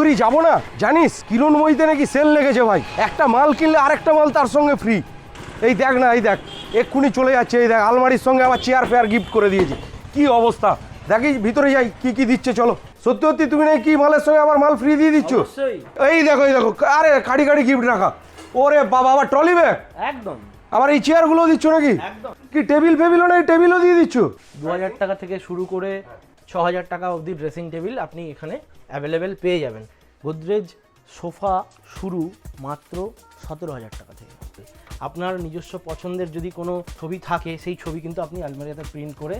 ঘুরি যাব না। জানিস কিরণময়ীতে নাকি সেল লেগেছে ভাই। একটা মাল কিনলে আরেকটা মাল তার সঙ্গে ফ্রি এই দেখ না এই দেখ। এক্ষুনি চলে যাচ্ছে এই দেখ আলমারির সঙ্গে আবার চেয়ার ফেয়ার গিফট করে দিয়েছে। কি অবস্থা? দেখি ভিতরে যাই কি কি দিচ্ছে চলো। সত্যি সত্যি তুমি নাকি কি মালের সঙ্গে আমার মাল ফ্রি দিয়ে দিচ্ছ? এই দেখো এই দেখো আরে কাড়ি কাড়ি গিফট রাখা। ওরে বাবা আবার ট্রলি ব্যাগ একদম। আবার এই চেয়ারগুলো দিচ্ছ নাকি? কি টেবিল ফেবিলও নেই টেবিলও দিয়ে দিচ্ছ? দু হাজার টাকা থেকে শুরু করে ছ হাজার টাকা অবধি ড্রেসিং টেবিল আপনি এখানে অ্যাভেলেবেল পেয়ে যাবেন। গোদরেজ সোফা শুরু মাত্র সতেরো হাজার টাকা থেকে। আপনার নিজস্ব পছন্দের যদি কোনো ছবি থাকে, সেই ছবি কিন্তু আপনি আলমারিয়াতে প্রিন্ট করে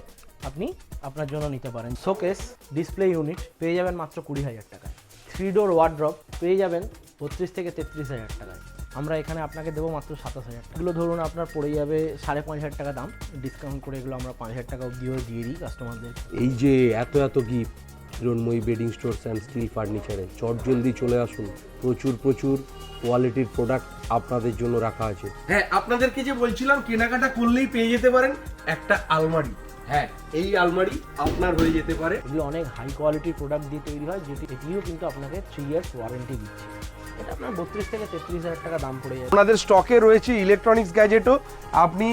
আপনি আপনার জন্য নিতে পারেন। শোকেস ডিসপ্লে ইউনিট পেয়ে যাবেন মাত্র কুড়ি হাজার টাকায়। থ্রি ডোর ওয়ার্ড্রপ পেয়ে যাবেন বত্রিশ থেকে তেত্রিশ হাজার টাকায়। আমরা এখানে আপনাকে দেবো মাত্র সাতাশ হাজার এগুলো ধরুন আপনার পড়ে যাবে সাড়ে পাঁচ হাজার টাকা দাম। ডিসকাউন্ট করে এগুলো আমরা পাঁচ হাজার টাকা অবধিও দিয়ে দিই কাস্টমারদের এই যে এত এত gift Hiranmoyee bedding stores and steel ফার্নিচারে। চট জলদি চলে আসুন। প্রচুর প্রচুর কোয়ালিটির প্রোডাক্ট আপনাদের জন্য রাখা আছে। হ্যাঁ আপনাদেরকে যে বলছিলাম কেনাকাটা করলেই পেয়ে যেতে পারেন একটা আলমারি। হ্যাঁ এই আলমারি আপনার হয়ে যেতে পারে। এগুলো অনেক হাই কোয়ালিটির প্রোডাক্ট দিয়ে তৈরি হয় যেটি এটিও কিন্তু আপনাকে থ্রি ইয়ার্স ওয়ারেন্টি দিচ্ছে। এটা আপনার বত্রিশ থেকে তেত্রিশ হাজার টাকা দাম পড়ে যাবে। আপনাদের স্টকে রয়েছে ইলেকট্রনিক্স গ্যাজেটও আপনি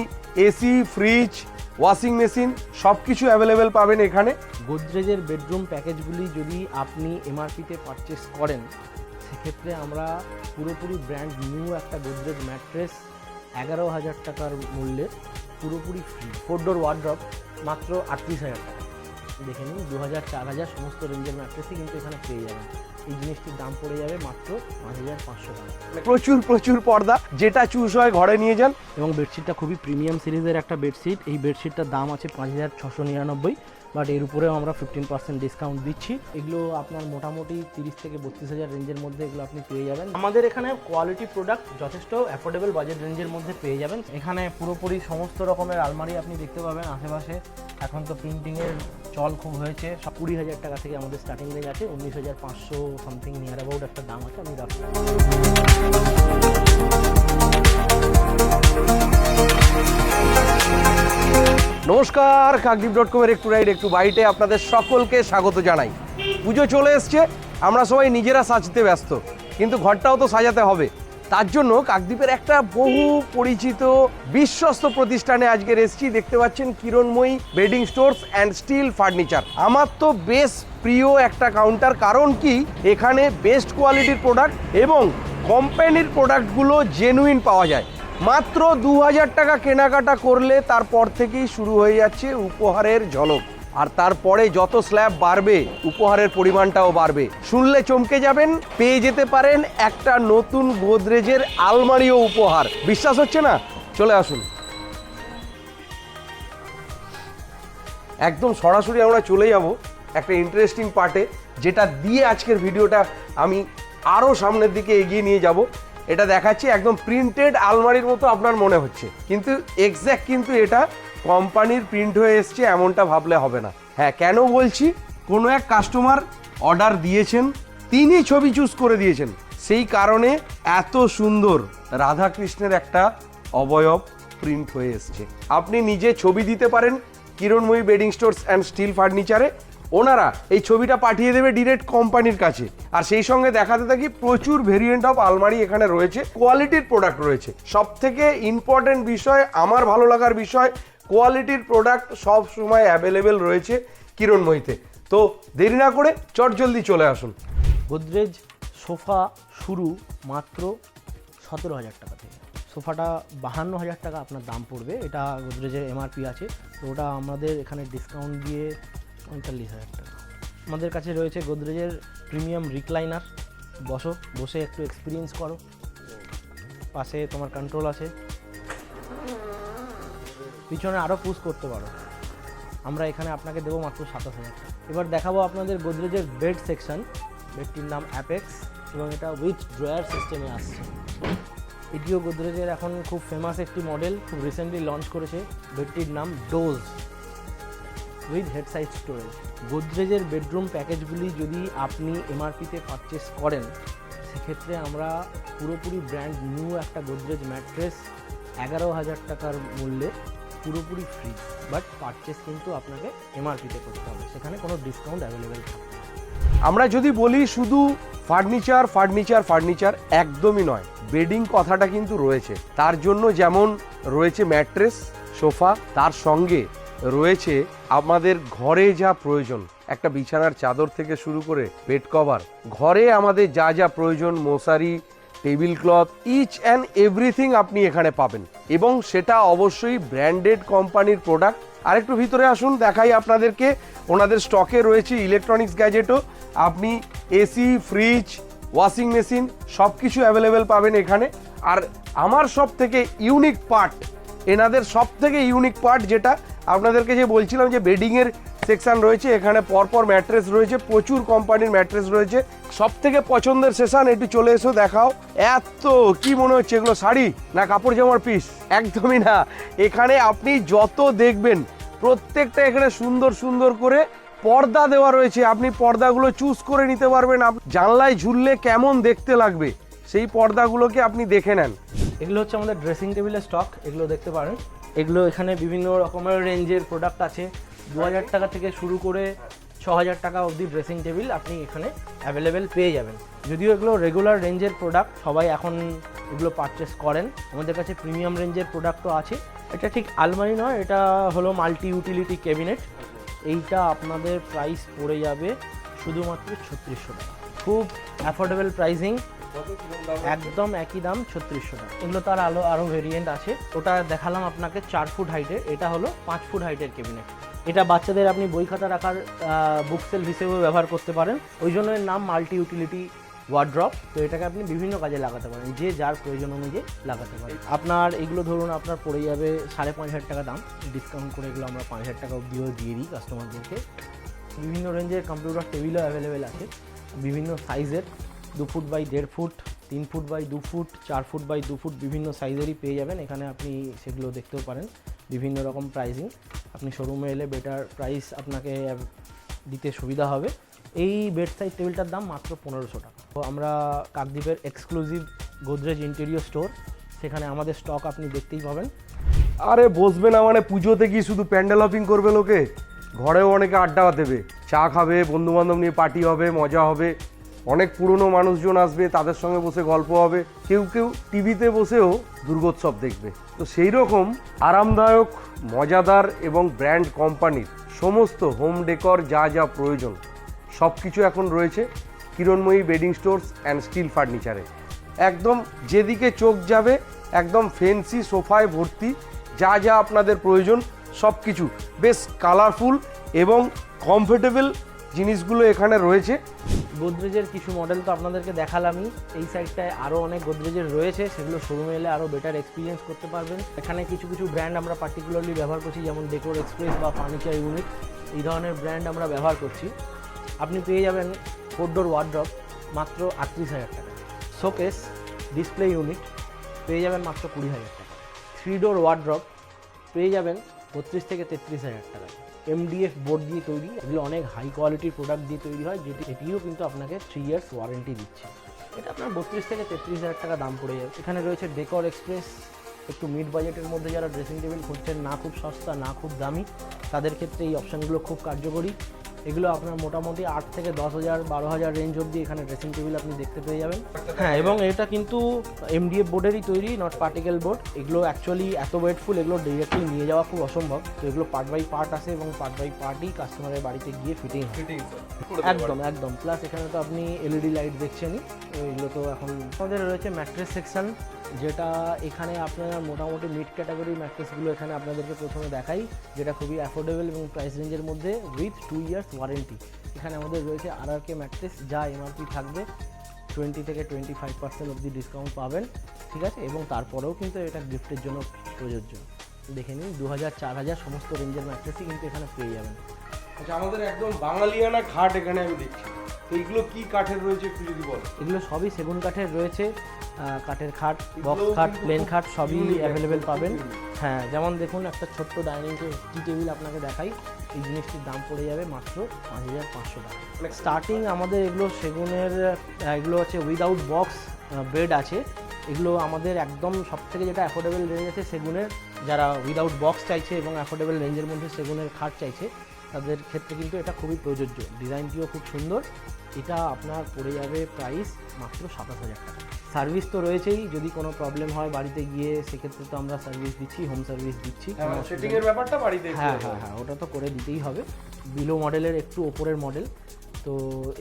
এসি ফ্রিজ ওয়াশিং মেশিন সব কিছু অ্যাভেলেবেল পাবেন এখানে। গোদরেজের বেডরুম প্যাকেজগুলি যদি আপনি এমআরপিতে পারচেস করেন, সেক্ষেত্রে আমরা পুরোপুরি ব্র্যান্ড নিউ একটা গোদরেজ ম্যাট্রেস এগারো হাজার টাকার মূল্যের পুরোপুরি ফ্রি ফোর ডোর ওয়ার্ড্রপ মাত্র আটত্রিশ হাজার টাকা। দেখে নিন দু হাজার চার হাজার সমস্ত রেঞ্জের ম্যাট্রেসই কিন্তু এখানে পেয়ে যাবেন। এই জিনিসটির দাম পড়ে যাবে মাত্র পাঁচ হাজার পাঁচশো টাকা। প্রচুর প্রচুর পর্দা যেটা চুজ হয় ঘরে নিয়ে যান। এবং বেডশিটটা খুবই প্রিমিয়াম সিরিজের একটা বেডশিট এই বেডশিটটার দাম আছে পাঁচ হাজার ছশো নিরানব্বই। বাট এর উপরেও আমরা ফিফটিন পার্সেন্ট ডিসকাউন্ট দিচ্ছি। এগুলো আপনার মোটামুটি তিরিশ থেকে বত্রিশ হাজার রেঞ্জের মধ্যে এগুলো আপনি পেয়ে যাবেন। আমাদের এখানে কোয়ালিটি প্রোডাক্ট যথেষ্ট অ্যাফোর্ডেবল বাজেট রেঞ্জের মধ্যে পেয়ে যাবেন। এখানে পুরোপুরি সমস্ত রকমের আলমারি আপনি দেখতে পাবেন আশেপাশে। এখন তো প্রিন্টিংয়ের চল খুব হয়েছে। সব কুড়ি হাজার টাকা থেকে আমাদের স্টার্টিং রেঞ্জ আছে। উনিশ হাজার পাঁচশো সামথিং নিয়ার অ্যাবাউট একটা দাম আছে, আমি রাখলাম নমস্কার, কাকদ্বীপ ডট কমের একটু রাইড একটু বাইটে আপনাদের সকলকে স্বাগত জানাই। পুজো চলে এসছে, আমরা সবাই নিজেরা সাজতে ব্যস্ত, কিন্তু ঘরটাও তো সাজাতে হবে। তার জন্য কাকদ্বীপের একটা বহু পরিচিত বিশ্বস্ত প্রতিষ্ঠানে আজকে এসেছি দেখতে পাচ্ছেন Kiranmoyee bedding stores and steel furniture. আমার তো বেশ প্রিয় একটা কাউন্টার, কারণ কি? এখানে বেস্ট কোয়ালিটির প্রোডাক্ট এবং কোম্পানির প্রোডাক্টগুলো জেনুইন পাওয়া যায়। মাত্র দু হাজার টাকা কেনাকাটা করলে তারপর থেকেই শুরু হয়ে যাচ্ছে উপহারের ঝলক। আর তারপরে যত স্ল্যাব বাড়বে, উপহারের পরিমাণটাও বাড়বে। শুনলে চমকে যাবেন, পেয়ে যেতে পারেন একটা নতুন গোদরেজের আলমারিও উপহার। বিশ্বাস হচ্ছে না? চলে আসুন। একদম সরাসরি আমরা চলে যাব একটা ইন্টারেস্টিং পার্টে যেটা দিয়ে আজকের ভিডিওটা আমি আরও সামনের দিকে এগিয়ে নিয়ে যাব। এটা দেখাচ্ছি, একদম প্রিন্টেড আলমারির মতো আপনার মনে হচ্ছে। কিন্তু এক্স্যাক্ট কিন্তু এটা কোম্পানির প্রিন্ট হয়ে এসছে, এমনটা ভাবলে হবে না। হ্যাঁ কেন বলছি? কোনো এক কাস্টমার অর্ডার দিয়েছেন, তিনি ছবি চুজ করে দিয়েছেন। সেই কারণে এত সুন্দর রাধাকৃষ্ণের একটা অবয়ব প্রিন্ট হয়ে এসছে। আপনি নিজে ছবি দিতে পারেন Kiranmoyee bedding stores and steel ফার্নিচারে ওনারা এই ছবিটা পাঠিয়ে দেবে ডিরেক্ট কোম্পানির কাছে। আর সেই সঙ্গে দেখাতে থাকি, প্রচুর ভেরিয়েন্ট অফ আলমারি এখানে রয়েছে। কোয়ালিটির প্রোডাক্ট রয়েছে। সব থেকে ইম্পর্টেন্ট বিষয়, আমার ভালো লাগার বিষয় কোয়ালিটির প্রোডাক্ট সব সময় অ্যাভেলেবেল রয়েছে কিরণময়ীতে। তো দেরি না করে চট জলদি চলে আসুন। গোদরেজ সোফা শুরু মাত্র সতেরো হাজার টাকা থেকে। সোফাটা বাহান্ন হাজার টাকা আপনার দাম পড়বে, এটা গোদরেজের এমআরপি আছে। তো ওটা আমাদের এখানে ডিসকাউন্ট দিয়ে পঁয়তাল্লিশ হাজার টাকা। আমাদের কাছে রয়েছে গোদরেজের প্রিমিয়াম রিক্লাইনার বসো, বসে একটু এক্সপিরিয়েন্স করো। পাশে তোমার কন্ট্রোল আছে। পিছনে আরও পুশ করতে পারো। আমরা এখানে আপনাকে দেবো মাত্র সাতাশ হাজার এবার দেখাবো আপনাদের গোদরেজের বেড সেকশন বেডটির নাম অ্যাপেক্স এবং এটা উইথ ড্রয়ার সিস্টেমে আসছে। এটিও গোদরেজের এখন খুব ফেমাস একটি মডেল খুব রিসেন্টলি লঞ্চ করেছে। বেডটির নাম doze with head size storage গোদরেজের bedroom প্যাকেজগুলি যদি আপনি এমআরপিতে পারচেস করেন, সেক্ষেত্রে আমরা পুরোপুরি ব্র্যান্ড নিউ একটা গোদরেজ ম্যাট্রেস এগারো হাজার টাকার মূল্যে পুরোপুরি ফ্রি বাট পারচেস কিন্তু আপনাকে এমআরপিতে করতে হবে। সেখানে কোনো ডিসকাউন্ট অ্যাভেলেবেল থাকবে আমরা যদি বলি শুধু ফার্নিচার ফার্নিচার ফার্নিচার একদমই নয় বেডিং কথাটা কিন্তু রয়েছে। তার জন্য যেমন রয়েছে ম্যাট্রেস সোফা তার সঙ্গে রয়েছে আমাদের ঘরে যা প্রয়োজন। একটা বিছানার চাদর থেকে শুরু করে বেড কভার ঘরে আমাদের যা যা প্রয়োজন, মশারি table cloth each and everything আপনি এখানে পাবেন। এবং সেটা অবশ্যই ব্র্যান্ডেড কোম্পানির প্রোডাক্ট। আরেকটু ভিতরে আসুন, দেখাই আপনাদেরকে। ওনাদের স্টকে রয়েছে ইলেকট্রনিক্স গ্যাজেটও আপনি এসি ফ্রিজ ওয়াশিং মেশিন সব কিছু অ্যাভেলেবেল পাবেন এখানে। আর আমার সব থেকে ইউনিক পার্ট এনাদের সব থেকে ইউনিক পার্ট যেটা, আপনাদেরকে যে বলছিলাম যে বেডিংয়ের সেকশন রয়েছে, এখানে পরপর ম্যাট্রেস রয়েছে, প্রচুর কোম্পানির ম্যাট্রেস রয়েছে। সব থেকে পছন্দের সেশন, একটু চলে এসো, দেখাও। এত, কি মনে হচ্ছে এগুলো, শাড়ি না কাপড় জামার পিস একদমই না। এখানে আপনি যত দেখবেন, প্রত্যেকটা এখানে সুন্দর সুন্দর করে পর্দা দেওয়া রয়েছে। আপনি পর্দাগুলো চুজ করে নিতে পারবেন। জানলায় ঝুললে কেমন দেখতে লাগবে, সেই পর্দাগুলোকে আপনি দেখে নেন। এগুলো হচ্ছে আমাদের ড্রেসিং টেবিলের স্টক এগুলো দেখতে পারেন। এগুলো এখানে বিভিন্ন রকমের রেঞ্জের প্রোডাক্ট আছে। দু হাজার টাকা থেকে শুরু করে ছ হাজার টাকা অবধি ড্রেসিং টেবিল আপনি এখানে অ্যাভেলেবেল পেয়ে যাবেন। যদিও এগুলো রেগুলার রেঞ্জের প্রোডাক্ট সবাই এখন এগুলো পারচেস করেন। আমাদের কাছে প্রিমিয়াম রেঞ্জের প্রোডাক্টও আছে। এটা ঠিক আলমারি নয়, এটা হলো মাল্টি ইউটিলিটি ক্যাবিনেট এইটা আপনাদের প্রাইস পড়ে যাবে শুধুমাত্র ছত্রিশশো টাকা। খুব অ্যাফোর্ডেবল প্রাইসিং একদম একই দাম ছত্রিশশো টাকা। এগুলো তার আলো আরও ভেরিয়েন্ট আছে। ওটা দেখালাম আপনাকে চার ফুট হাইটের এটা হলো পাঁচ ফুট হাইটের ক্যাবিনেট এটা বাচ্চাদের আপনি বই খাতা রাখার বুক সেল হিসেবেও ব্যবহার করতে পারেন। ওই জন্য এর নাম মাল্টি ইউটিলিটি ওয়ার্ড্রপ তো এটাকে আপনি বিভিন্ন কাজে লাগাতে পারেন, যে যার প্রয়োজন অনুযায়ী লাগাতে পারেন। আপনার এগুলো ধরুন, আপনার পড়ে যাবে সাড়ে পাঁচ হাজার টাকা দাম। ডিসকাউন্ট করে এগুলো আমরা পাঁচ হাজার টাকা অবধিও দিয়ে দিই কাস্টমারদেরকে বিভিন্ন রেঞ্জের কম্পিউটার টেবিলও অ্যাভেলেবেল আছে। বিভিন্ন সাইজের দু ফুট বাই দেড় ফুট তিন ফুট বাই দু ফুট চার ফুট বাই দু ফুট বিভিন্ন সাইজেরই পেয়ে যাবেন। এখানে আপনি সেগুলো দেখতেও পারেন। বিভিন্ন রকম প্রাইসিং আপনি শোরুমে এলে বেটার প্রাইস আপনাকে দিতে সুবিধা হবে। এই বেড সাইড টেবিলটার দাম মাত্র পনেরোশো টাকা। তো আমরা কাকদ্বীপের এক্সক্লুসিভ গোদরেজ ইন্টেরিয়র স্টোর সেখানে আমাদের স্টক আপনি দেখতেই পাবেন। আরে বসবে না মানে পুজোতে কি শুধু প্যান্ডেল হপিং করবে লোকে? ঘরেও অনেকে আড্ডা দেবে। চা খাবে বন্ধু বান্ধব নিয়ে পার্টি হবে, মজা হবে। অনেক পুরনো মানুষজন আসবে, তাদের সঙ্গে বসে গল্প হবে। কেউ কেউ টিভিতে বসেও দুর্গোৎসব দেখবে। তো সেই রকম আরামদায়ক, মজাদার এবং ব্র্যান্ড কোম্পানির সমস্ত হোম ডেকর যা যা প্রয়োজন সব কিছু এখন রয়েছে Kiranmoyee bedding stores and steel ফার্নিচারে। একদম যেদিকে চোখ যাবে, একদম ফেন্সি সোফায় ভর্তি, যা যা আপনাদের প্রয়োজন সব কিছু বেশ কালারফুল এবং কমফোর্টেবল জিনিসগুলো এখানে রয়েছে। গোদরেজের কিছু মডেল তো আপনাদেরকে দেখালামই। এই সাইডটায় আরও অনেক গোদরেজের রয়েছে, সেগুলো শোরুমে এলে আরও বেটার এক্সপিরিয়েন্স করতে পারবেন। এখানে কিছু কিছু ব্র্যান্ড আমরা পার্টিকুলারলি ব্যবহার করছি, যেমন ডেকোর এক্সপ্রেস বা ফার্নিচার ইউনিট এই ধরনের ব্র্যান্ড আমরা ব্যবহার করছি। আপনি পেয়ে যাবেন ফোর ডোর ওয়ার্ড্রপ মাত্র আটত্রিশ হাজার টাকা। শোকেস ডিসপ্লে ইউনিট পেয়ে যাবেন মাত্র কুড়ি হাজার টাকা। থ্রি ডোর ওয়ার্ড্রপ পেয়ে যাবেন বত্রিশ থেকে তেত্রিশ হাজার টাকা। এমডিএফ বোর্ড দিয়ে তৈরি, এগুলো অনেক হাই কোয়ালিটির প্রোডাক্ট দিয়ে তৈরি হয়, যেটি এটিও কিন্তু আপনাকে থ্রি ইয়ার্স ওয়ারেন্টি দিচ্ছে। এটা আপনার বত্রিশ থেকে তেত্রিশ হাজার টাকা দাম পড়ে যাবে। এখানে রয়েছে ডেকর এক্সপ্রেস একটু মিড বাজেটের মধ্যে যারা ড্রেসিং টেবিল খুঁজছেন, না খুব সস্তা, না খুব দামি, তাদের ক্ষেত্রে এই অপশানগুলো খুব কার্যকরী। এগুলো আপনার মোটামুটি আট থেকে দশ হাজার বারো হাজার রেঞ্জ অবধি এখানে ড্রেসিং টেবিল আপনি দেখতে পেয়ে যাবেন। হ্যাঁ এবং এটা কিন্তু এমডিএফ বোর্ডেরই তৈরি নট পার্টিকেল বোর্ড এগুলো অ্যাকচুয়ালি এত ওয়েটফুল এগুলো ডিরেক্টলি নিয়ে যাওয়া খুব অসম্ভব। তো এগুলো পার্ট বাই পার্ট আসে এবং পার্ট বাই পার্টই কাস্টমারের বাড়িতে গিয়ে ফিটিং হয়। একদম একদম। প্লাস এখানে তো আপনি এলইডি লাইট দেখছেনই। তো এগুলো তো এখন আমাদের রয়েছে ম্যাট্রেস সেকশন যেটা এখানে আপনারা মোটামুটি মিড ক্যাটাগরি ম্যাট্রেসগুলো এখানে আপনাদেরকে প্রথমে দেখাই যেটা খুবই অ্যাফোর্ডেবল এবং প্রাইস রেঞ্জের মধ্যে উইথ টু ইয়ার্স ওয়ারেন্টি এখানে আমাদের রয়েছে আর আর কে ম্যাট্রেস যা এমআরপি থাকবে টোয়েন্টি থেকে টোয়েন্টি ফাইভ পার্সেন্ট অবধি ডিসকাউন্ট পাবেন, ঠিক আছে? এবং তারপরেও কিন্তু এটা গিফটের জন্য প্রযোজ্য। দেখে নিন দু হাজার চার হাজার সমস্ত রেঞ্জের ম্যাট্রেসই কিন্তু এখানে পেয়ে যাবেন। আচ্ছা আমাদের একদম বাঙালিয়ানা ঘাট এখানে আমি দেখছি। এইগুলো কি কাঠের রয়েছে একটু যদি বল? এগুলো সবই সেগুন কাঠের রয়েছে কাঠের খাট বক্স খাট প্লেন খাট সবই অ্যাভেলেবেল পাবেন। হ্যাঁ যেমন দেখুন একটা ছোট্ট ডাইনিং টি টেবিল আপনাকে দেখাই। এই জিনিসটির দাম পড়ে যাবে মাত্র পাঁচ হাজার পাঁচশো টাকা। মানে স্টার্টিং আমাদের এগুলো সেগুনের এগুলো হচ্ছে উইদাউট বক্স বেড আছে। এগুলো আমাদের একদম সব থেকে যেটা অ্যাফোর্ডেবল রেঞ্জ আছে সেগুনের যারা উইদাউট বক্স চাইছে এবং অ্যাফোর্ডেবল রেঞ্জের মধ্যে সেগুনের খাট চাইছে তাদের ক্ষেত্রে কিন্তু এটা খুবই প্রযোজ্য। ডিজাইনটিও খুব সুন্দর। এটা আপনার পড়ে যাবে প্রাইস মাত্র সাতাশ হাজার টাকা। সার্ভিস তো রয়েছেই যদি কোনো প্রবলেম হয় বাড়িতে গিয়ে সেক্ষেত্রে তো আমরা সার্ভিস দিচ্ছি হোম সার্ভিস দিচ্ছি। সেটিং এর ব্যাপারটা বাড়িতে হ্যাঁ হ্যাঁ হ্যাঁ ওটা তো করে দিতেই হবে। বিলো মডেলের একটু ওপরের মডেল তো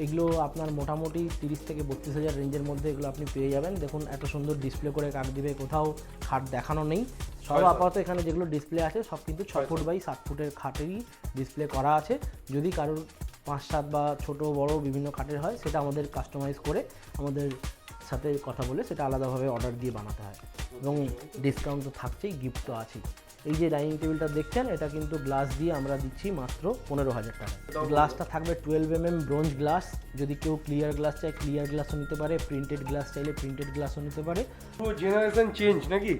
এগুলো আপনার মোটামুটি তিরিশ থেকে বত্রিশ হাজার রেঞ্জের মধ্যে এগুলো আপনি পেয়ে যাবেন। দেখুন এত সুন্দর ডিসপ্লে করে কাট দিবে কোথাও খাট দেখানো নেই। সব আপাতত এখানে যেগুলো ডিসপ্লে আছে সব কিন্তু ছ ফুট বাই সাত ফুটের খাটেরই ডিসপ্লে করা আছে। যদি কারোর পাঁচ সাত বা ছোট বড় বিভিন্ন কাঠের হয় সেটা আমাদের কাস্টমাইজ করে আমাদের সাথে কথা বলে সেটা আলাদাভাবে অর্ডার দিয়ে বানাতে হয়। এবং ডিসকাউন্ট তো থাকছেই গিফট তো আছেই। এই যে ডাইনিং টেবিলটা দেখছেন এটা কিন্তু গ্লাস দিয়ে আমরা দিচ্ছি মাত্র পনেরো হাজার টাকা। গ্লাসটা থাকবে twelve M M bronze glass যদি কেউ ক্লিয়ার গ্লাস চায় ক্লিয়ার গ্লাসও নিতে পারে প্রিন্টেড গ্লাস চাইলে প্রিন্টেড গ্লাসও নিতে পারে। জেনারেশন চেঞ্জ নাকি?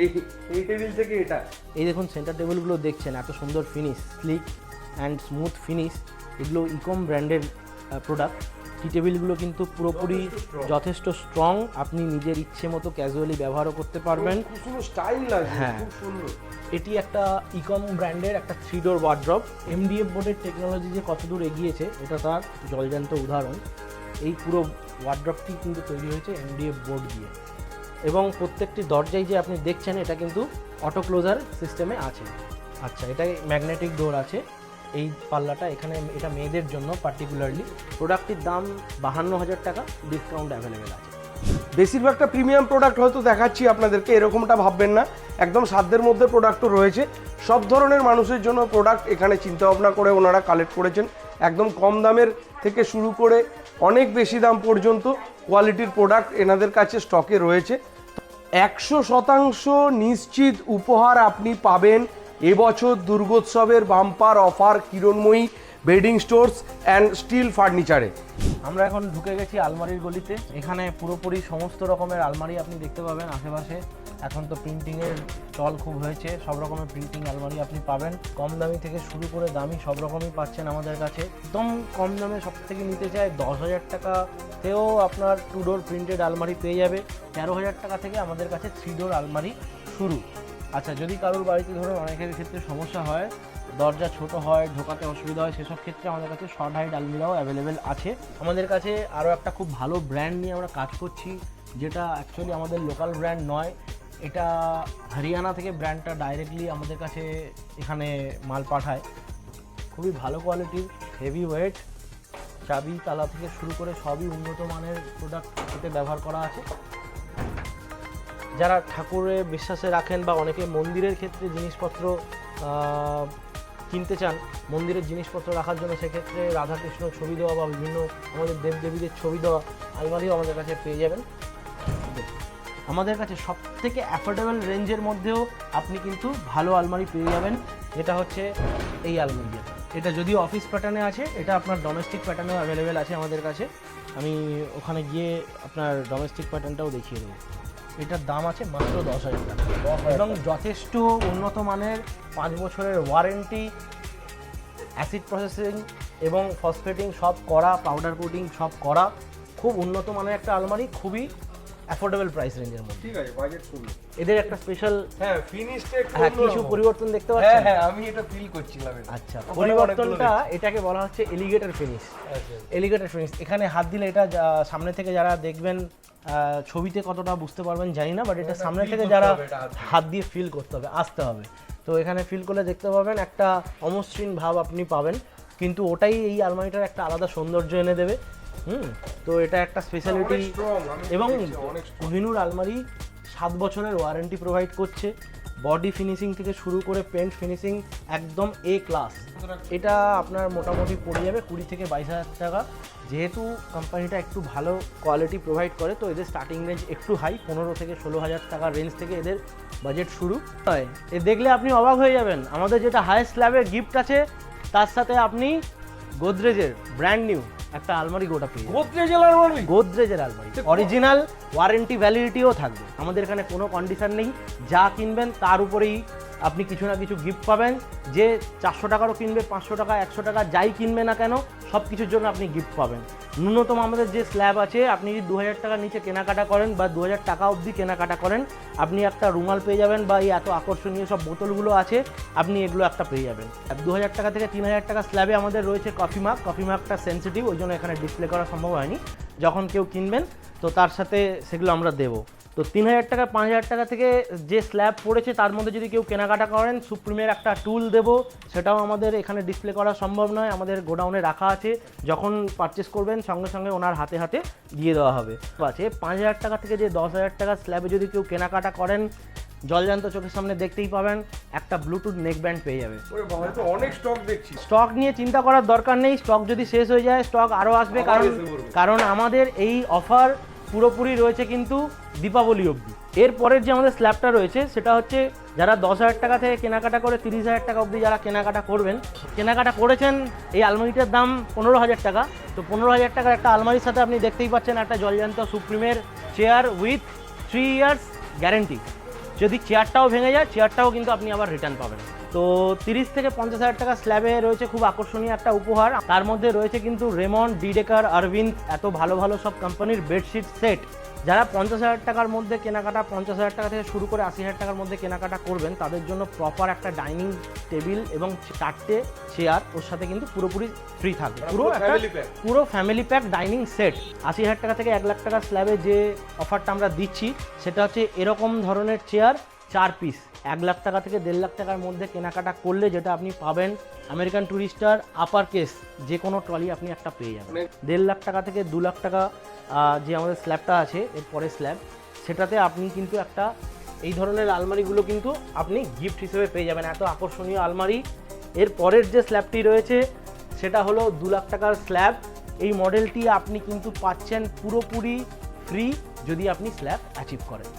এই এই টেবিল থেকে এটা। এই দেখুন সেন্টার টেবিলগুলো দেখছেন এত সুন্দর finish slick and smooth finish এগুলো ইকম ব্র্যান্ডের প্রোডাক্ট টি টেবিলগুলো কিন্তু পুরোপুরি যথেষ্ট স্ট্রং আপনি নিজের ইচ্ছে মতো ক্যাজুয়ালি ব্যবহারও করতে পারবেন। স্টাইল হ্যাঁ। এটি একটা ইকম ব্র্যান্ডের একটা থ্রি ডোর ওয়ার্ড্রপ এমডিএফ বোর্ডের টেকনোলজি যে কতদূর এগিয়েছে এটা তার জলজান্ত উদাহরণ। এই পুরো ওয়ার্ড্রপটি কিন্তু তৈরি হয়েছে এমডিএফ বোর্ড দিয়ে। এবং প্রত্যেকটি দরজায় যে আপনি দেখছেন এটা কিন্তু অটো ক্লোজার সিস্টেমে আছে। আচ্ছা এটাই ম্যাগনেটিক ডোর আছে। এই পাল্লাটা এখানে এটা মেয়েদের জন্য পার্টিকুলারলি প্রোডাক্টটির দাম বাহান্ন হাজার টাকা ডিসকাউন্ট অ্যাভেলেবেল আছে। বেশিরভাগটা প্রিমিয়াম প্রোডাক্ট হয়তো দেখাচ্ছি আপনাদেরকে, এরকমটা ভাববেন না। একদম সাধ্যের মধ্যে প্রোডাক্টও রয়েছে। সব ধরনের মানুষের জন্য প্রোডাক্ট এখানে চিন্তা ভাবনা করে ওনারা কালেক্ট করেছেন। একদম কম দামের থেকে শুরু করে অনেক বেশি দাম পর্যন্ত কোয়ালিটির প্রোডাক্ট এনাদের কাছে স্টকে রয়েছে। একশো শতাংশ নিশ্চিত উপহার আপনি পাবেন এবছর দুর্গোৎসবের bumper offer Kiranmoyee, bedding stores and steel ফার্নিচারে। আমরা এখন ঢুকে গেছি আলমারির গলিতে। এখানে পুরোপুরি সমস্ত রকমের আলমারি আপনি দেখতে পাবেন আশেপাশে। এখন তো প্রিন্টিংয়ের চল খুব হয়েছে, সব রকমের প্রিন্টিং আলমারি আপনি পাবেন। কম দামি থেকে শুরু করে দামি সব রকমই পাচ্ছেন আমাদের কাছে। একদম কম দামে সব থেকে নিতে চায় দশ হাজার টাকাতেও আপনার টু ডোর প্রিন্টেড আলমারি পেয়ে যাবে। তেরো হাজার টাকা থেকে আমাদের কাছে থ্রি ডোর আলমারি শুরু। আচ্ছা যদি কারোর বাড়িতে ধরুন অনেকের ক্ষেত্রে সমস্যা হয়, দরজা ছোট হয়, ঢোকাতে অসুবিধা হয়, সেসব ক্ষেত্রে আমাদের কাছে শর্ট হাইট আলমিরাও অ্যাভেলেবেল আছে। আমাদের কাছে আরও একটা খুব ভালো ব্র্যান্ড নিয়ে আমরা কাজ করছি, যেটা অ্যাকচুয়ালি আমাদের লোকাল ব্র্যান্ড নয়। এটা হরিয়ানা থেকে ব্র্যান্ডটা ডাইরেক্টলি আমাদের কাছে এখানে মাল পাঠায়। খুবই ভালো কোয়ালিটির হেভি ওয়েট চাবি তালা থেকে শুরু করে সবই উন্নত মানের প্রোডাক্ট এতে ব্যবহার করা আছে। যারা ঠাকুরে বিশ্বাসে রাখেন বা অনেকে মন্দিরের ক্ষেত্রে জিনিসপত্র কিনতে চান, মন্দিরের জিনিসপত্র রাখার জন্য সেক্ষেত্রে রাধাকৃষ্ণ ছবি দেওয়া বা বিভিন্ন আমাদের দেবদেবীদের ছবি দেওয়া আলমারিও আমাদের কাছে পেয়ে যাবেন। আমাদের কাছে সব থেকে অ্যাফোর্ডেবল রেঞ্জের মধ্যেও আপনি কিন্তু ভালো আলমারি পেয়ে যাবেন। যেটা হচ্ছে এই আলমারি এটা যদিও অফিস প্যাটার্নে আছে, এটা আপনার ডোমেস্টিক প্যাটার্নেও অ্যাভেলেবেল আছে আমাদের কাছে। আমি ওখানে গিয়ে আপনার ডোমেস্টিক প্যাটার্নটাও দেখিয়ে দেবো। এটার দাম আছে মাত্র দশ হাজার টাকা। এবং যথেষ্ট উন্নত মানের পাঁচ বছরের ওয়ারেন্টি অ্যাসিড প্রসেসিং এবং ফসফেটিং সব করা পাউডার কোটিং সব করা খুব উন্নত মানের একটা আলমারি খুবই অ্যাফোর্ডেবল প্রাইস রেঞ্জের মধ্যে। ঠিক আছে বাজেট শুনুন এদের একটা স্পেশাল হ্যাঁ ফিনিশটা হ্যাঁ কিছু পরিবর্তন দেখতে হ্যাঁ পাচ্ছেন? হ্যাঁ হ্যাঁ আমি এটা ফিল করছিলাম আচ্ছা পরিবর্তনটা এটাকে বলা হচ্ছে এলিগেটর ফিনিশ আচ্ছা। এলিগেটর ফিনিশ এখানে হাত দিলে এটা সামনে থেকে যারা দেখবেন আহ, ছবিতে কতটা বুঝতে পারবেন জানি না বাট এটা সামনে থেকে যারা। হাত দিয়ে। ফিল করতে হবে আসতে হবে। তো এখানে ফিল করলে দেখতে পাবেন একটা অমসৃণ ভাব আপনি পাবেন কিন্তু ওটাই এই আলমারিটার একটা আলাদা সৌন্দর্য এনে দেবে। হুম। তো এটা একটা স্পেশালিটি এবং। কোহিনুর আলমারি সাত বছরের ওয়ারেন্টি প্রোভাইড করছে। বডি ফিনিশিং থেকে শুরু করে পেন্ট ফিনিশিং একদম এ ক্লাস এটা আপনার মোটামুটি পড়ে যাবে কুড়ি থেকে বাইশ হাজার টাকা। যেহেতু কোম্পানিটা একটু ভালো কোয়ালিটি প্রোভাইড করে তো এদের স্টার্টিং রেঞ্জ একটু হাই পনেরো থেকে ষোলো হাজার টাকার রেঞ্জ থেকে এদের বাজেট শুরু হয়। এ দেখলে আপনি অবাক হয়ে যাবেন। আমাদের যেটা হায়েস্ট ল্যাবের গিফট আছে তার সাথে আপনি গোদরেজের ব্র্যান্ড নিউ একটা আলমারি গোটা পেয়ে গোদরেজের আলমারি? গোদরেজের আলমারি। অরিজিনাল ওয়ারেন্টি ভ্যালিডিটিও থাকবে। আমাদের এখানে কোনো কন্ডিশন নেই। যা কিনবেন তার উপরেই আপনি কিছু না কিছু গিফট পাবেন। যে চারশো টাকারও কিনবে, পাঁচশো টাকা, একশো টাকা, যাই কিনবে না কেন, সব কিছুর জন্য আপনি গিফট পাবেন। ন্যূনতম আমাদের যে স্ল্যাব আছে, আপনি যদি দু হাজার টাকার নিচে কেনাকাটা করেন বা দু হাজার টাকা অবধি কেনাকাটা করেন, আপনি একটা রুমাল পেয়ে যাবেন বা এই এত আকর্ষণীয় সব বোতলগুলো আছে, আপনি এগুলো একটা পেয়ে যাবেন। দু হাজার টাকা থেকে তিন হাজার টাকা স্ল্যাবে আমাদের রয়েছে কফি মার্ক কফি মার্কটা সেন্সিটিভ ওই জন্য এখানে ডিসপ্লে করা সম্ভব হয়নি। যখন কেউ কিনবেন, তো তার সাথে সেগুলো আমরা দেবো। তো তিন হাজার টাকা পাঁচ হাজার টাকা থেকে যে স্ল্যাব পড়েছে তার মধ্যে যদি কেউ কেনাকাটা করেন সুপ্রিমের একটা টুল দেবো। সেটাও আমাদের এখানে ডিসপ্লে করা সম্ভব নয়। আমাদের গোডাউনে রাখা আছে। যখন পারচেস করবেন সঙ্গে সঙ্গে ওনার হাতে হাতে দিয়ে দেওয়া হবে। আছে? পাঁচ হাজার টাকা থেকে যে দশ হাজার টাকা স্ল্যাবে যদি কেউ কেনাকাটা করেন জলজান্ত চোখের সামনে দেখতেই পাবেন একটা ব্লুটুথ নেক ব্যান্ড পেয়ে যাবে। অনেক স্টক দেখছি। স্টক নিয়ে চিন্তা করার দরকার নেই। স্টক যদি শেষ হয়ে যায় স্টক আরও আসবে। কারণ কারণ আমাদের এই অফার পুরোপুরি রয়েছে কিন্তু দীপাবলি অবধি। এরপরের যে আমাদের স্ল্যাবটা রয়েছে, সেটা হচ্ছে যারা দশ হাজার টাকা থেকে কেনাকাটা করে তিরিশ হাজার টাকা অবধি যারা কেনাকাটা করবেন, কেনাকাটা করেছেন, এই আলমারিটার দাম পনেরো হাজার টাকা। তো পনেরো হাজার টাকার একটা আলমারির সাথে আপনি দেখতেই পাচ্ছেন একটা জলজান্ত সুপ্রিমের chair with three years guarantee যদি চেয়ারটাও ভেঙে যায় চেয়ারটাও কিন্তু আপনি আবার রিটার্ন পাবেন। তো তিরিশ থেকে পঞ্চাশ হাজার টাকা স্ল্যাবে রয়েছে খুব আকর্ষণীয় একটা উপহার। তার মধ্যে রয়েছে কিন্তু রেমন ডিডেকার আরবিন্দ এত ভালো ভালো সব কোম্পানির বেডশিট সেট যারা পঞ্চাশ হাজার টাকার মধ্যে কেনাকাটা পঞ্চাশ হাজার টাকা থেকে শুরু করে আশি হাজার টাকার মধ্যে কেনাকাটা করবেন তাদের জন্য প্রপার একটা ডাইনিং টেবিল এবং চারটে চেয়ার ওর সাথে কিন্তু পুরোপুরি ফ্রি থাকবে। পুরো একটা পুরো ফ্যামিলি প্যাক ডাইনিং সেট আশি হাজার টাকা থেকে এক লাখ টাকা স্ল্যাবে যে অফারটা আমরা দিচ্ছি সেটা হচ্ছে এরকম ধরনের চেয়ার চার পিস এক লাখ টাকা থেকে দেড় লাখ টাকার মধ্যে কেনাকাটা করলে যেটা আপনি পাবেন আমেরিকান টুরিস্টার আপার কেস যে কোনো ট্রলি আপনি একটা পেয়ে যাবেন। দেড় লাখ টাকা থেকে দু লাখ টাকা যে আমাদের স্ল্যাবটা আছে এর পরের স্ল্যাব সেটাতে আপনি কিন্তু একটা এই ধরনের আলমারিগুলো কিন্তু আপনি গিফট হিসেবে পেয়ে যাবেন। এত আকর্ষণীয় আলমারি। এর পরের যে স্ল্যাবটি রয়েছে সেটা হলো দু লাখ টাকার স্ল্যাব এই মডেলটি আপনি কিন্তু পাচ্ছেন পুরোপুরি ফ্রি যদি আপনি স্ল্যাব অ্যাচিভ করেন।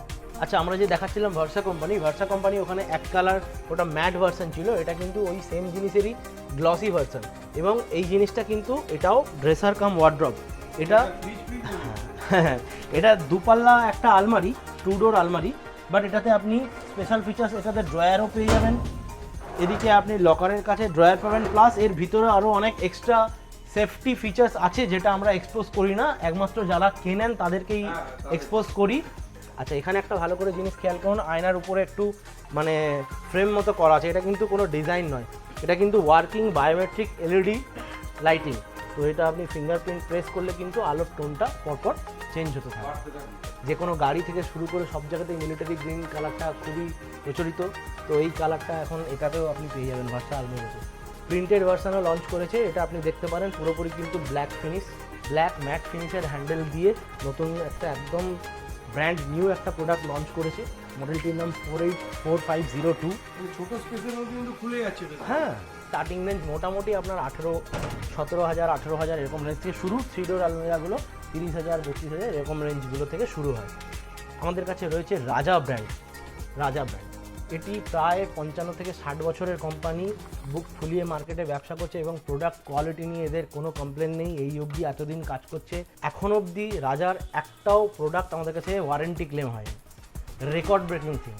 আচ্ছা আমরা যে দেখাচ্ছিলাম ভার্সা কোম্পানি ভার্সা কোম্পানি ওখানে এক কালার ওটা ম্যাট ভার্সন ছিল এটা কিন্তু ওই সেম জিনিসেরই গ্লসি ভার্সন এবং এই জিনিসটা কিন্তু এটাও ড্রেসার কাম ওয়ার্ড্রপ এটা হ্যাঁ এটা দুপাল্লা একটা আলমারি টু ডোর আলমারি বাট এটাতে আপনি স্পেশাল ফিচার্স এটাতে ড্রয়ারও পেয়ে যাবেন। এদিকে আপনি লকারের কাছে ড্রয়ার পাবেন প্লাস এর ভিতরে আরও অনেক এক্সট্রা সেফটি ফিচার্স আছে যেটা আমরা এক্সপোজ করি না। একমাত্র যারা কেনেন তাদেরকেই এক্সপোজ করি। আচ্ছা এখানে একটা ভালো করে জিনিস খেয়াল করুন, আয়নার উপরে একটু মানে ফ্রেম মতো করা আছে। এটা কিন্তু কোনো ডিজাইন নয়। এটা কিন্তু ওয়ার্কিং বায়োমেট্রিক এলইডি লাইটিং তো এটা আপনি ফিঙ্গারপ্রিন্ট প্রেস করলে কিন্তু আলোর টোনটা পরপর চেঞ্জ হতে থাকে। যে কোনো গাড়ি থেকে শুরু করে সব জায়গাতেই মিলিটারি গ্রিন কালারটা খুবই প্রচলিত। তো এই কালারটা এখন এটাতেও আপনি পেয়ে যাবেন ভার্সা আলমিরাতে প্রিন্টেড ভার্সানও লঞ্চ করেছে, এটা আপনি দেখতে পারেন। পুরোপুরি কিন্তু ব্ল্যাক ফিনিশ ব্ল্যাক ম্যাট ফিনিশের হ্যান্ডেল দিয়ে নতুন একটা একদম ব্র্যান্ড নিউ একটা প্রোডাক্ট লঞ্চ করেছে মডেলটির নাম four eight four five zero two ছোটো স্পেসের মধ্যে কিন্তু খুলে যাচ্ছে হ্যাঁ স্টার্টিং রেঞ্জ মোটামুটি আপনার আঠেরো সতেরো হাজার আঠেরো হাজার এরকম রেঞ্জ থেকে শুরু। থ্রি ডোর আলমিরাগুলো তিরিশ হাজার বত্রিশ হাজার এরকম রেঞ্জগুলো থেকে শুরু হয়। আমাদের কাছে রয়েছে রাজা ব্র্যান্ড রাজা ব্র্যান্ড এটি প্রায় পঞ্চান্ন থেকে ষাট বছরের কোম্পানি বুক ফুলিয়ে মার্কেটে ব্যবসা করছে এবং প্রোডাক্ট কোয়ালিটি নিয়ে এদের কোনো কমপ্লেন নেই। এই অবধি এতদিন কাজ করছে। এখন অবধি রাজার একটাও প্রোডাক্ট আমাদের কাছে ওয়ারেন্টি ক্লেম হয় রেকর্ড ব্রেকিং থিং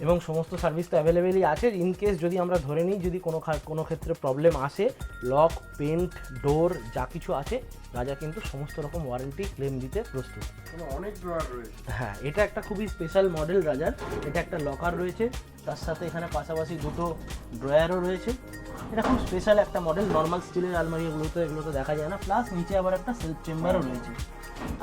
এবং সমস্ত সার্ভিস তো অ্যাভেলেবেলই আছে ইন কেস যদি আমরা ধরে নিই যদি কোনো কোনো ক্ষেত্রে প্রবলেম আসে লক পেন্ট ডোর যা কিছু আছে রাজা কিন্তু সমস্ত রকম ওয়ারেন্টি ক্লেম দিতে প্রস্তুত। অনেক ড্রয়ার রয়েছে। হ্যাঁ এটা একটা খুবই স্পেশাল মডেল রাজার এটা একটা লকার রয়েছে। তার সাথে এখানে পাশাপাশি দুটো ড্রয়ারও রয়েছে। এটা খুব স্পেশাল একটা মডেল নর্মাল স্টিলের আলমারি এগুলো তো দেখা যায় না। প্লাস নিচে আবার একটা সেলফ চেম্বারও রয়েছে।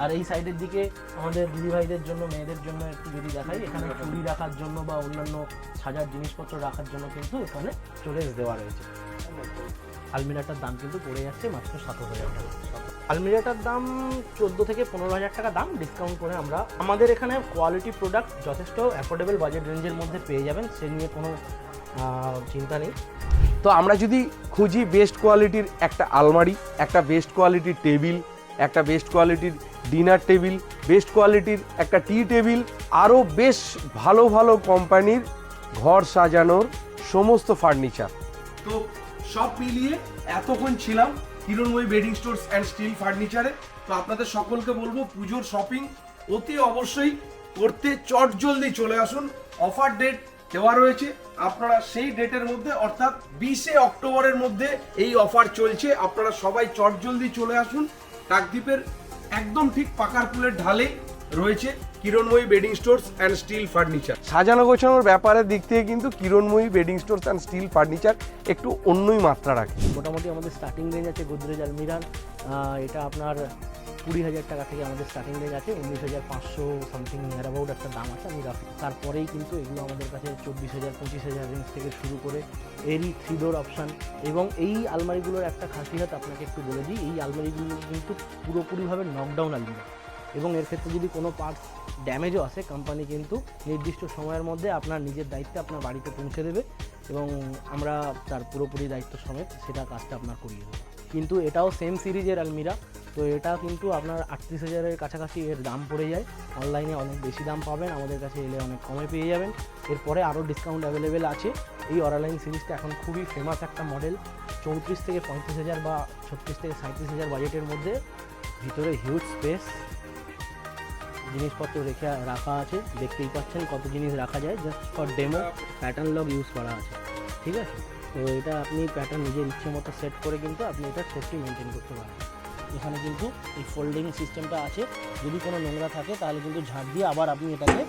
আর এই সাইডের দিকে আমাদের দিদিভাইদের জন্য, মেয়েদের জন্য একটু যদি দেখাই, এখানে চুড়ি রাখার জন্য বা অন্যান্য সাজার জিনিসপত্র রাখার জন্য কিন্তু এখানে স্টোরেজ দেওয়া রয়েছে। আলমিরাটার দাম কিন্তু পড়ে যাচ্ছে মাত্র সতেরো হাজার টাকা। আলমিরাটার দাম চোদ্দ থেকে পনেরো হাজার টাকা দাম ডিসকাউন্ট করে আমরা আমাদের এখানে কোয়ালিটি প্রোডাক্ট যথেষ্ট অ্যাফোর্ডেবল বাজেট রেঞ্জের মধ্যে পেয়ে যাবেন সে নিয়ে কোনো চিন্তা নেই। তো আমরা যদি খুঁজি বেস্ট কোয়ালিটির একটা আলমারি একটা বেস্ট কোয়ালিটির টেবিল একটা বেস্ট কোয়ালিটির ডিনার টেবিল বেস্ট কোয়ালিটির একটা টি টেবিল আরও বেশ ভালো ভালো কোম্পানির ঘর সাজানোর সমস্ত ফার্নিচার তো সব মিলিয়ে এতক্ষণ ছিলাম Hiranmoyee bedding stores and steel ফার্নিচারে। তো আপনাদের সকলকে বলব, পুজোর শপিং অতি অবশ্যই করতে চট জলদি চলে আসুন। অফার ডেট দেওয়া রয়েছে। আপনারা সেই ডেটের মধ্যে, অর্থাৎ বিশে অক্টোবরের মধ্যে এই অফার চলছে। আপনারা সবাই চট জলদি চলে আসুন। কাকদ্বীপের একদম ঠিক পাকার ফুলের ঢালে রয়েছে Kiranmoyee bedding stores and steel furniture. সাজানো গোছানোর ব্যাপারের দিক থেকে কিন্তু Kiranmoyee bedding stores and steel furniture একটু অন্যই মাত্রা রাখে। মোটামুটি আমাদের স্টার্টিং রেঞ্জ আছে গোদরেজ আলমিরার এটা আপনার কুড়ি হাজার টাকা থেকে আমাদের স্টার্টিং রেঞ্জ আছে উনিশ হাজার পাঁচশো সামথিং নিয়ার অ্যাবাউট একটা দাম আছে আমি রাখি। তারপরেই কিন্তু এগুলো আমাদের কাছে চব্বিশ হাজার পঁচিশ হাজার রেঞ্জ থেকে শুরু করে এরই থ্রি ডোর অপশান এবং এই আলমারিগুলোর একটা খাসিয়াত আপনাকে একটু বলে দিই এই আলমারিগুলো কিন্তু পুরোপুরিভাবে নকডাউন আলমারি। এবং এর ক্ষেত্রে যদি কোনো পার্টস ড্যামেজও আসে কোম্পানি কিন্তু নির্দিষ্ট সময়ের মধ্যে আপনার নিজের দায়িত্বে আপনার বাড়িতে পৌঁছে দেবে এবং আমরা তার পুরোপুরি দায়িত্ব সমেত সেটা কাজটা আপনার করিয়ে দেবো। কিন্তু এটাও সেম সিরিজের আলমিরা তো এটা কিন্তু আপনার আটত্রিশ হাজারের কাছাকাছি এর দাম পড়ে যায়। অনলাইনে অনেক বেশি দাম পাবেন, আমাদের কাছে এলে অনেক কমে পেয়ে যাবেন। এরপরে আরও ডিসকাউন্ট অ্যাভেলেবেল আছে। এই অরালাইন সিরিজটা এখন খুবই ফেমাস একটা মডেল চৌত্রিশ থেকে পঁয়ত্রিশ হাজার বা ছত্রিশ থেকে সাঁত্রিশ হাজার বাজেটের মধ্যে। ভিতরে হিউজ স্পেস জিনিসপত্র রেখে রাখা আছে। দেখতেই পাচ্ছেন কত জিনিস রাখা যায়। Just for demo pattern log use করা আছে। ঠিক আছে? তো এটা আপনি প্যাটার্ন নিজের ইচ্ছে মতো সেট করে কিন্তু আপনি এটা সেফটি মেনটেন করতে পারেন। এখানে কিন্তু এই ফোল্ডিং সিস্টেমটা আছে। যদি কোনো নোংরা থাকে তাহলে কিন্তু ঝাড় দিয়ে আবার আপনি এটাকে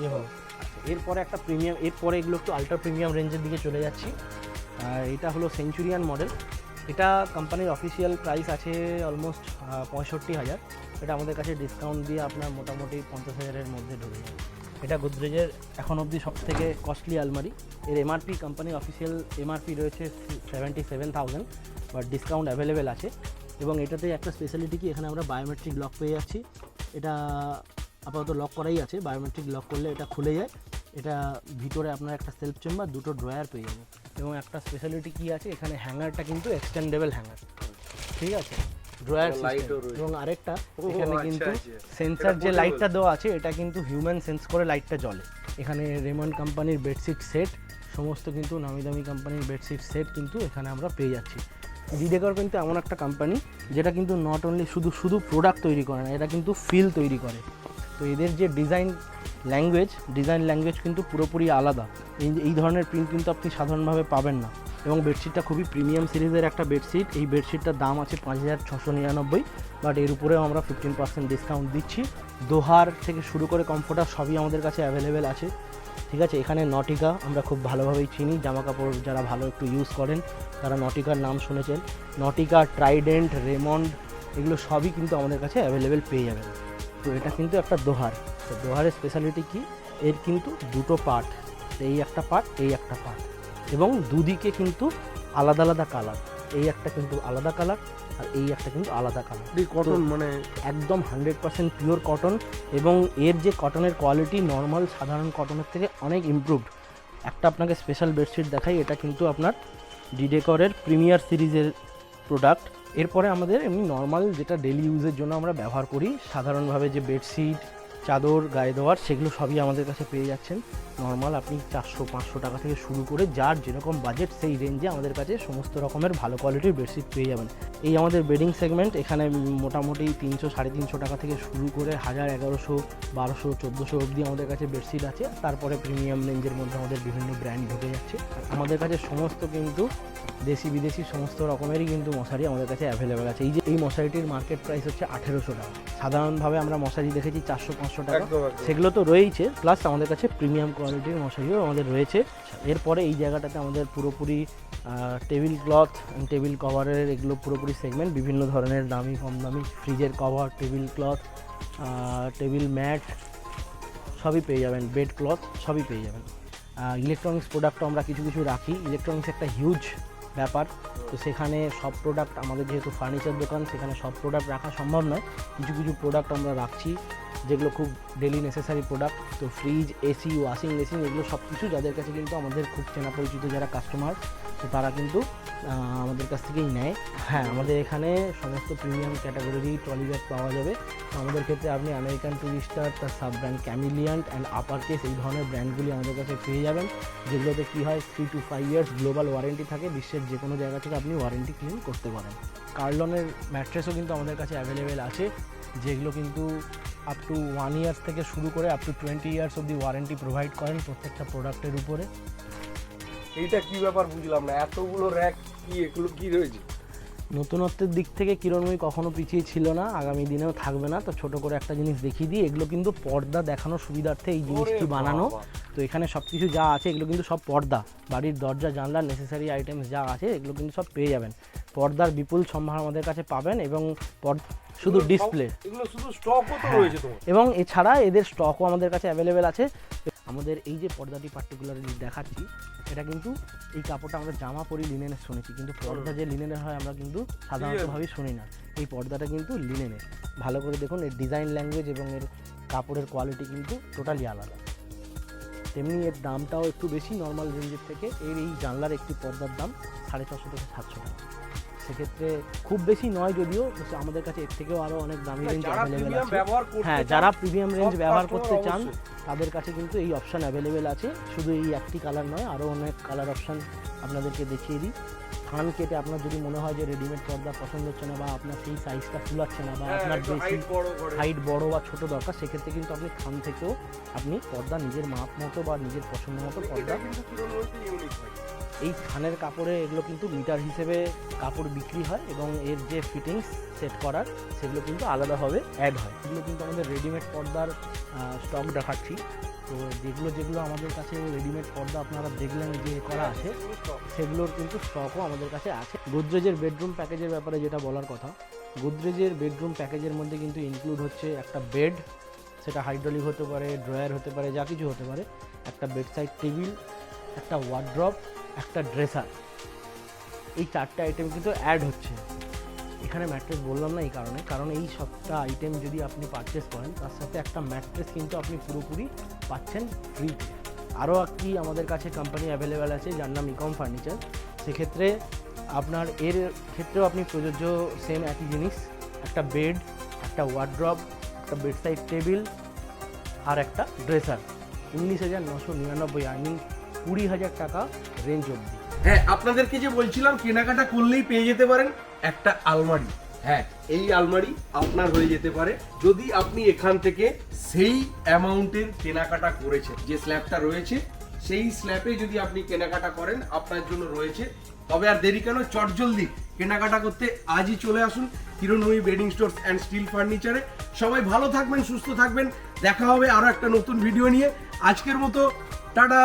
ইয়ে হবে আচ্ছা, এরপরে একটা প্রিমিয়াম এরপরে এগুলো একটু আল্ট্রা প্রিমিয়াম রেঞ্জের দিকে চলে যাচ্ছি। আর এটা হলো সেঞ্চুরিয়ান মডেল এটা কোম্পানির অফিসিয়াল প্রাইস আছে অলমোস্ট পঁয়ষট্টি হাজার। এটা আমাদের কাছে ডিসকাউন্ট দিয়ে আপনার মোটামুটি পঞ্চাশ হাজারের মধ্যে ঢুকে যাবে এটা গোদরেজের এখন অবধি সব থেকে কস্টলি আলমারি। এর এমআরপি কোম্পানির অফিসিয়াল এমআরপি রয়েছে seventy seven thousand but discount available আছে। এবং এটাতে একটা স্পেশালিটি কি, এখানে আমরা বায়োমেট্রিক লক পেয়ে যাচ্ছি। এটা আপাতত লক করাই আছে। বায়োমেট্রিক লক করলে এটা খুলে যায়। এটা ভিতরে আপনার একটা সেলফ চেম্বার দুটো ড্রয়ার পেয়ে যাবে এবং একটা স্পেশালিটি কী আছে, এখানে হ্যাঙ্গারটা কিন্তু এক্সটেন্ডেবল হ্যাঙ্গার ঠিক আছে? ড্রয়ার। এবং আরেকটা এখানে আচ্ছা, কিন্তু আচ্ছা। সেন্সার যে বোঝা লাইটটা দেওয়া আছে এটা কিন্তু হিউম্যান সেন্স করে লাইটটা জ্বলে এখানে রেমন্ড কোম্পানির বেডশিট সেট সমস্ত কিন্তু নামি দামি কোম্পানির বেডশিট সেট কিন্তু এখানে আমরা পেয়ে যাচ্ছি ডিডেকর কিন্তু এমন একটা কোম্পানি যেটা কিন্তু নট অনলি শুধু শুধু প্রোডাক্ট তৈরি করে না এটা কিন্তু ফিল তৈরি করে তো এদের যে ডিজাইন ল্যাঙ্গুয়েজ ডিজাইন ল্যাঙ্গুয়েজ কিন্তু পুরোপুরি আলাদা। এই এই ধরনের প্রিন্ট কিন্তু আপনি সাধারণভাবে পাবেন না। এবং বেডশিটটা খুবই প্রিমিয়াম সিরিজের একটা বেডশিট এই বেডশিটটার দাম আছে পাঁচ হাজার ছশো নিরানব্বই বাট এর উপরেও আমরা ফিফটিন পার্সেন্ট ডিসকাউন্ট দিচ্ছি। দোহার থেকে শুরু করে কমফোর্টার সবই আমাদের কাছে অ্যাভেলেবেল আছে। ঠিক আছে? এখানে নটিকা আমরা খুব ভালোভাবেই চিনি। জামা কাপড় যারা ভালো একটু ইউজ করেন, তারা নটিকার নাম শুনেছেন। নটিকা ট্রাইডেন্ট রেমন্ড এগুলো সবই কিন্তু আমাদের কাছে অ্যাভেলেবেল পেয়ে যাবেন। তো এটা কিন্তু একটা দোহার। তো দোহারের স্পেশালিটি কি? এর কিন্তু দুটো পার্ট এই একটা পার্ট এই একটা পার্ট এবং দুদিকে কিন্তু আলাদা আলাদা কালার এই একটা কিন্তু আলাদা কালার আর এই একটা কিন্তু আলাদা কালার কটন মানে? একদম হান্ড্রেড পার্সেন্ট পিওর কটন এবং এর যে কটনের কোয়ালিটি নর্মাল সাধারণ কটনের থেকে অনেক ইমপ্রুভড একটা আপনাকে স্পেশাল বেডশিট দেখাই এটা কিন্তু আপনার ডিডেকরের প্রিমিয়ার সিরিজের প্রোডাক্ট এরপরে আমাদের এমনি নর্মাল যেটা ডেলি ইউজের জন্য আমরা ব্যবহার করি, সাধারণভাবে যে বেডশিট চাদর, গায়ে দেওয়ার, সেগুলো সবই আমাদের কাছে পেয়ে যাচ্ছেন। নর্মাল আপনি চারশো, পাঁচশো টাকা থেকে শুরু করে যার যেরকম বাজেট সেই রেঞ্জে আমাদের কাছে সমস্ত রকমের ভালো কোয়ালিটির বেডশিট পেয়ে যাবেন। এই আমাদের বেডিং সেগমেন্ট এখানে মোটামুটি তিনশো সাড়ে তিনশো টাকা থেকে শুরু করে হাজার এগারোশো বারোশো চোদ্দোশো অবধি আমাদের কাছে বেডশিট আছে। তারপরে প্রিমিয়াম রেঞ্জের মধ্যে আমাদের বিভিন্ন ব্র্যান্ড ঢুকে যাচ্ছে। আমাদের কাছে সমস্ত কিন্তু দেশি বিদেশি সমস্ত রকমেরই কিন্তু মশারি আমাদের কাছে অ্যাভেলেবেল আছে। এই যে এই মশারিটির মার্কেট প্রাইস হচ্ছে আঠেরোশো টাকা। সাধারণভাবে আমরা মশারি দেখেছি চারশো পাঁচশো টাকা। সেগুলো তো রয়েইছে প্লাস আমাদের কাছে প্রিমিয়াম কোয়ালিটির মশারিও আমাদের রয়েছে। এরপরে এই জায়গাটাতে আমাদের পুরোপুরি টেবিল ক্লথ টেবিল কভারের এগুলো পুরোপুরি সেগমেন্ট বিভিন্ন ধরনের দামি, কম দামি ফ্রিজের cover table cloth table mat সবই পেয়ে যাবেন বেড ক্লথ সবই পেয়ে যাবেন। ইলেকট্রনিক্স প্রোডাক্টও আমরা কিছু কিছু রাখি। ইলেকট্রনিক্স একটা হিউজ ব্যাপার। তো সেখানে সব প্রোডাক্ট আমাদের যেহেতু ফার্নিচার দোকান, সেখানে সব প্রোডাক্ট রাখা সম্ভব নয়। কিছু কিছু প্রোডাক্ট আমরা রাখছি, যেগুলো খুব ডেলি নেসেসারি প্রোডাক্ট তো ফ্রিজ এসি ওয়াশিং মেশিন এগুলো সব কিছু যাদের কাছে কিন্তু আমাদের খুব চেনা পরিচিত যারা কাস্টমার তো তারা কিন্তু আমাদের কাছ থেকেই নেয়। হ্যাঁ আমাদের এখানে সমস্ত প্রিমিয়াম ক্যাটাগরি ট্রলি ব্যাগ পাওয়া যাবে। আমাদের ক্ষেত্রে আপনি আমেরিকান টুরিস্টার তার sub brand Kamiliant and upper case এই ধরনের ব্র্যান্ডগুলি আমাদের কাছে পেয়ে যাবেন, যেগুলোতে কী হয় three two five years global warranty থাকে, বিশ্বের যে কোনো জায়গা থেকে আপনি ওয়ারেন্টি ক্লেম করতে পারেন। কার্লনের ম্যাট্রেসও কিন্তু আমাদের কাছে অ্যাভেলেবেল আছে, যেগুলো কিন্তু আপ টু ওয়ান ইয়ার্স থেকে শুরু করে আপ টু টোয়েন্টি ইয়ার্স অব্দি ওয়ারেন্টি প্রোভাইড করেন প্রত্যেকটা প্রোডাক্টের উপরে। এইটা কি ব্যাপার বুঝলাম না এতগুলো র্যাক কি এগুলো কি রয়েছে? নতুনত্বের দিক থেকে কিরণময়ী কখনো পিছিয়ে ছিল না আগামী দিনেও থাকবে না তো ছোট করে একটা জিনিস দেখিয়ে দিই এগুলো কিন্তু পর্দা দেখানোর সুবিধার্থে এই জিনিসটি বানানো। তো এখানে সব কিছু যা আছে এগুলো কিন্তু সব পর্দা বাড়ির দরজা জানলা নেসেসারি আইটেমস যা আছে এগুলো কিন্তু সব পেয়ে যাবেন। পর্দার বিপুল সম্ভার আমাদের কাছে পাবেন এবং শুধু ডিসপ্লে এগুলো শুধু স্টকও তো হ্যাঁ। রয়েছে তোমার। এবং এছাড়া এদের স্টকও আমাদের কাছে অ্যাভেলেবেল আছে। আমাদের এই যে পর্দাটি পার্টিকুলারলি দেখাচ্ছি এটা কিন্তু এই কাপড়টা আমরা জামা পরি লিনেনের শুনেছি কিন্তু পর্দা যে লিনেনের হয় আমরা কিন্তু সাধারণতভাবে শুনি না। এই পর্দাটা কিন্তু লিনেনের ভালো করে দেখুন এর ডিজাইন ল্যাঙ্গুয়েজ এবং এর কাপড়ের কোয়ালিটি কিন্তু টোটালি আলাদা। তেমনি এর দামটাও একটু বেশি নর্মাল রেঞ্জের থেকে এর এই জানলার একটি পর্দার দাম সাড়ে ছশো থেকে সাতশো টাকা। সেক্ষেত্রে খুব বেশি নয় যদিও আমাদের কাছে এর থেকেও আরও অনেক দামি রেঞ্জ অ্যাভেলেবেল আছে। হ্যাঁ যারা প্রিমিয়াম রেঞ্জ ব্যবহার করতে চান তাদের কাছে কিন্তু এই অপশান অ্যাভেলেবেল আছে। শুধু এই একটি কালার নয় আরও অনেক কালার অপশান আপনাদেরকে দেখিয়ে দিই। থান কেটে আপনার যদি মনে হয় যে রেডিমেড পর্দা পছন্দ হচ্ছে না বা আপনার সেই সাইজটা ফুলাচ্ছে না বা হ্যাঁ, আপনার বেশি। হাইট বড় বা ছোট দরকার সেক্ষেত্রে কিন্তু আপনি থান থেকেও আপনি পর্দা নিজের মাপ মতো বা নিজের পছন্দ মতো পর্দা এই থানের কাপড়ে এগুলো কিন্তু মিটার হিসেবে কাপড় বিক্রি হয় এবং এর যে ফিটিংস সেট করার, সেগুলো কিন্তু আলাদাভাবে অ্যাড হয়। এগুলো কিন্তু আমাদের রেডিমেড পর্দার স্টক দেখাচ্ছি। তো যেগুলো যেগুলো আমাদের কাছে রেডিমেড পর্দা আপনারা দেখলেন যে করা আছে, সেগুলোর কিন্তু স্টকও আমাদের কাছে আছে। গোদরেজের বেডরুম প্যাকেজের ব্যাপারে যেটা বলার কথা গোদরেজের বেডরুম প্যাকেজের মধ্যে কিন্তু ইনক্লুড হচ্ছে একটা বেড সেটা হাইড্রোলিক হতে পারে ড্রয়ার হতে পারে, যা কিছু হতে পারে। একটা বেডসাইড টেবিল একটা ওয়ার্ড্রপ একটা ড্রেসার। এই চারটে আইটেম কিন্তু অ্যাড হচ্ছে। এখানে ম্যাট্রেস বললাম না এই কারণে, কারণ এই সবটা আইটেম যদি আপনি পারচেস করেন, তার সাথে একটা ম্যাট্রেস কিন্তু আপনি পুরোপুরি পাচ্ছেন ফ্রিতে আরও একটি আমাদের কাছে কোম্পানি অ্যাভেলেবেল আছে, যার নাম ইকম ফার্নিচার সেক্ষেত্রে আপনার এর ক্ষেত্রেও আপনি প্রযোজ্য সেম একই জিনিস। একটা বেড একটা ওয়ার্ড্রপ একটা বেডসাইড টেবিল আর একটা ড্রেসার উনিশ হাজার নশো নিরানব্বই আই মিন কুড়ি হাজার টাকা রেঞ্জ অবধি। হ্যাঁ আপনাদেরকে যে বলছিলাম, কেনাকাটা করলেই পেয়ে যেতে পারেন একটা আলমারি। হ্যাঁ এই আলমারি আপনার হয়ে যেতে পারে। যদি আপনি এখান থেকে সেই অ্যামাউন্টের কেনাকাটা করেছেন, যে স্ল্যাবটা রয়েছে, সেই স্ল্যাবে যদি আপনি কেনাকাটা করেন, আপনার জন্য রয়েছে। তবে আর দেরি কেন চটজলদি কেনাকাটা করতে আজই চলে আসুন Kiranmoyee bedding stores and steel ফার্নিচারে। সবাই ভালো থাকবেন, সুস্থ থাকবেন। দেখা হবে আরও একটা নতুন ভিডিও নিয়ে। আজকের মতো, টাটা!